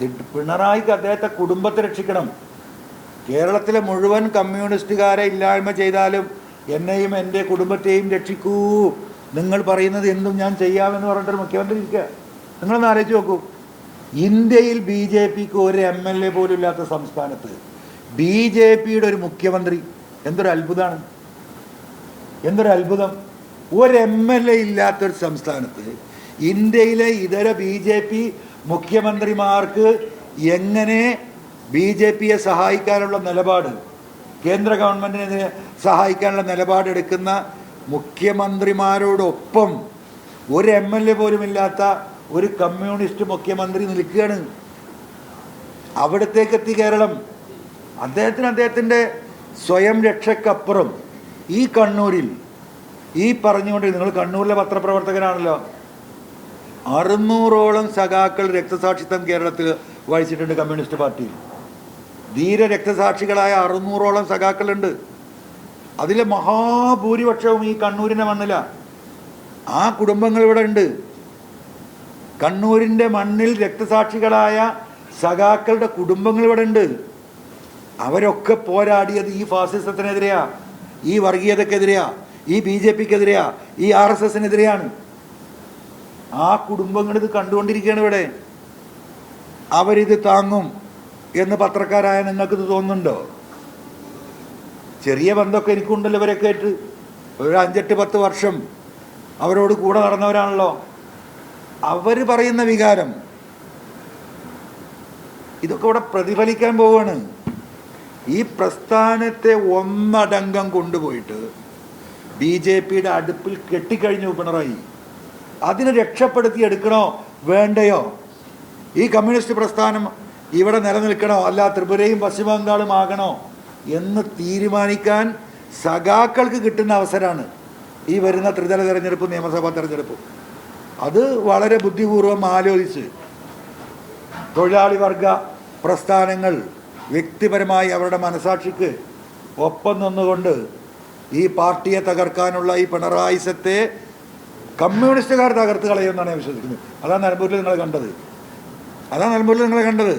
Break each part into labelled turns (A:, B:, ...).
A: പിണറായിക്ക് അദ്ദേഹത്തെ കുടുംബത്തെ രക്ഷിക്കണം. കേരളത്തിലെ മുഴുവൻ കമ്മ്യൂണിസ്റ്റുകാരെ ഇല്ലായ്മ ചെയ്താലും എന്നെയും എന്റെ കുടുംബത്തെയും രക്ഷിക്കൂ. നിങ്ങൾ പറയുന്നത് എന്തും ഞാൻ ചെയ്യാമെന്ന് പറഞ്ഞിട്ട് മുഖ്യമന്ത്രി ഇരിക്കുക. നിങ്ങളൊന്ന് ആലോചിച്ച് നോക്കൂ. ഇന്ത്യയിൽ ബി ജെ പിക്ക് ഒരു എം എൽ എ പോലും ഇല്ലാത്ത സംസ്ഥാനത്ത് ബി ജെ പിയുടെ ഒരു മുഖ്യമന്ത്രി എന്തൊരു അത്ഭുതമാണ്. എന്തൊരു അത്ഭുതം. ഒരു എം എൽ എ ഇല്ലാത്തൊരു സംസ്ഥാനത്ത് ഇന്ത്യയിലെ ഇതര ബി ജെ പി മുഖ്യമന്ത്രിമാർക്ക് എങ്ങനെ ബി ജെ പിയെ സഹായിക്കാനുള്ള നിലപാട് കേന്ദ്ര ഗവൺമെന്റിനെ സഹായിക്കാനുള്ള നിലപാടെടുക്കുന്ന മുഖ്യമന്ത്രിമാരോടൊപ്പം ഒരു എം എൽ എ പോലും ഇല്ലാത്ത ഒരു കമ്മ്യൂണിസ്റ്റ് മുഖ്യമന്ത്രി നിൽക്കുകയാണ്. അവിടത്തേക്ക് എത്തി കേരളം. അദ്ദേഹത്തിന് അദ്ദേഹത്തിന്റെ സ്വയം രക്ഷക്കപ്പുറം ഈ കണ്ണൂരിൽ ഈ പറഞ്ഞുകൊണ്ട് നിങ്ങൾ കണ്ണൂരിലെ പത്രപ്രവർത്തകനാണല്ലോ. അറുന്നൂറോളം സഖാക്കൾ രക്തസാക്ഷിത്വം കേരളത്തിൽ വഹിച്ചിട്ടുണ്ട് കമ്മ്യൂണിസ്റ്റ് പാർട്ടിയിൽ. ധീര രക്തസാക്ഷികളായ അറുന്നൂറോളം സഖാക്കളുണ്ട്. അതിലെ മഹാഭൂരിപക്ഷവും ഈ കണ്ണൂരിന്റെ മണ്ണിലാണ് ആ കുടുംബങ്ങൾ ഇവിടെ ഉണ്ട്. കണ്ണൂരിന്റെ മണ്ണിൽ രക്തസാക്ഷികളായ സഖാക്കളുടെ കുടുംബങ്ങൾ ഇവിടെ ഉണ്ട്. അവരൊക്കെ പോരാടിയത് ഈ ഫാസിസത്തിനെതിരെയാ ഈ വർഗീയതക്കെതിരെയാ ഈ ബി ജെ പിക്കെതിരെയാ ഈ ആർ എസ് എസിനെതിരെയാണ്. ആ കുടുംബങ്ങൾ ഇത് കണ്ടുകൊണ്ടിരിക്കുകയാണ് ഇവിടെ. അവരിത് താങ്ങും എന്ന് പത്രക്കാരായ നിങ്ങൾക്കിത് തോന്നുന്നുണ്ടോ? ചെറിയ ബന്ധമൊക്കെ എനിക്കുണ്ടല്ലോ ഇവരൊക്കെ കേട്ട് ഒരു അഞ്ചെട്ട് പത്ത് വർഷം അവരോട് കൂടെ നടന്നവരാണല്ലോ. അവർ പറയുന്ന വികാരം. ഇതൊക്കെ ഇവിടെ പ്രതിഫലിക്കാൻ പോവാണ്. ഈ പ്രസ്ഥാനത്തെ ഒന്നടങ്കം കൊണ്ടുപോയിട്ട് ബി ജെ പിയുടെ അടുപ്പിൽ കെട്ടിക്കഴിഞ്ഞു പിണറായി. അതിനെ രക്ഷപ്പെടുത്തി എടുക്കണോ വേണ്ടയോ? ഈ കമ്മ്യൂണിസ്റ്റ് പ്രസ്ഥാനം ഇവിടെ നിലനിൽക്കണോ? അല്ല ത്രിപുരയും പശ്ചിമ ബംഗാളും ആകണോ? എന്ന് തീരുമാനിക്കാൻ സഖാക്കൾക്ക് കിട്ടുന്ന അവസരമാണ് ഈ വരുന്ന ത്രിതല തെരഞ്ഞെടുപ്പ് നിയമസഭാ തെരഞ്ഞെടുപ്പ്. അത് വളരെ ബുദ്ധിപൂർവം ആലോചിച്ച് തൊഴിലാളി വർഗ പ്രസ്ഥാനങ്ങൾ വ്യക്തിപരമായി അവരുടെ മനസാക്ഷിക്ക് ഒപ്പം നിന്നുകൊണ്ട് ഈ പാർട്ടിയെ തകർക്കാനുള്ള ഈ പിണറായിസത്തെ കമ്മ്യൂണിസ്റ്റുകാർ തകർത്ത് കളയുമെന്നാണ് ഞാൻ വിശ്വസിക്കുന്നത്. അതാണ് നിലമ്പൂരിൽ നിങ്ങൾ കണ്ടത്. അതാണ് നിലമ്പൂരിൽ നിങ്ങൾ കണ്ടത്.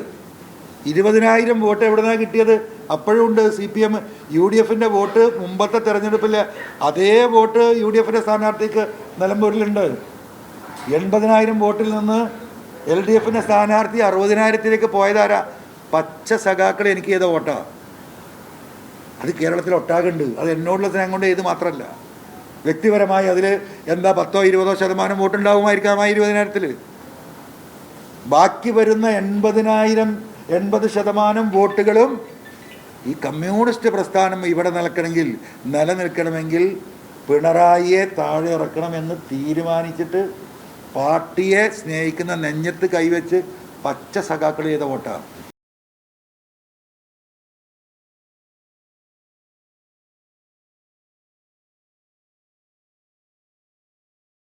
A: ഇരുപതിനായിരം വോട്ട് എവിടെ നിന്നാണ് കിട്ടിയത്? അപ്പോഴും ഉണ്ട് C P M U D എഫിന്റെ വോട്ട് മുമ്പത്തെ തെരഞ്ഞെടുപ്പിലെ അതേ വോട്ട് യു ഡി എഫിന്റെ സ്ഥാനാർത്ഥിക്ക് നിലമ്പൂരിലുണ്ട്. എൺപതിനായിരം വോട്ടിൽ നിന്ന് എൽ ഡി എഫിന്റെ സ്ഥാനാർത്ഥി അറുപതിനായിരത്തിലേക്ക് പോയതാരാ? പച്ച സഖാക്കൾ എനിക്ക് ചെയ്ത വോട്ടാണ് അത് കേരളത്തിൽ ഒട്ടാകുണ്ട് അത് എന്നോടുള്ള സ്നേഹം കൊണ്ട് ഇത് മാത്രമല്ല വ്യക്തിപരമായി അതിൽ എന്താ പത്തോ ഇരുപതോ ശതമാനം വോട്ടുണ്ടാവുമായിരിക്കാം ആ ഇരുപതിനായിരത്തിൽ ബാക്കി വരുന്ന എൺപതിനായിരം എൺപത് ശതമാനം വോട്ടുകളും ഈ കമ്മ്യൂണിസ്റ്റ് പ്രസ്ഥാനം ഇവിടെ നിലക്കണമെങ്കിൽ നിലനിൽക്കണമെങ്കിൽ പിണറായിയെ താഴെ ഇറക്കണമെന്ന് തീരുമാനിച്ചിട്ട് പാർട്ടിയെ സ്നേഹിക്കുന്ന നെഞ്ഞത്ത് കൈവച്ച് പച്ച സഖാക്കൾ ചെയ്ത വോട്ടാണ്.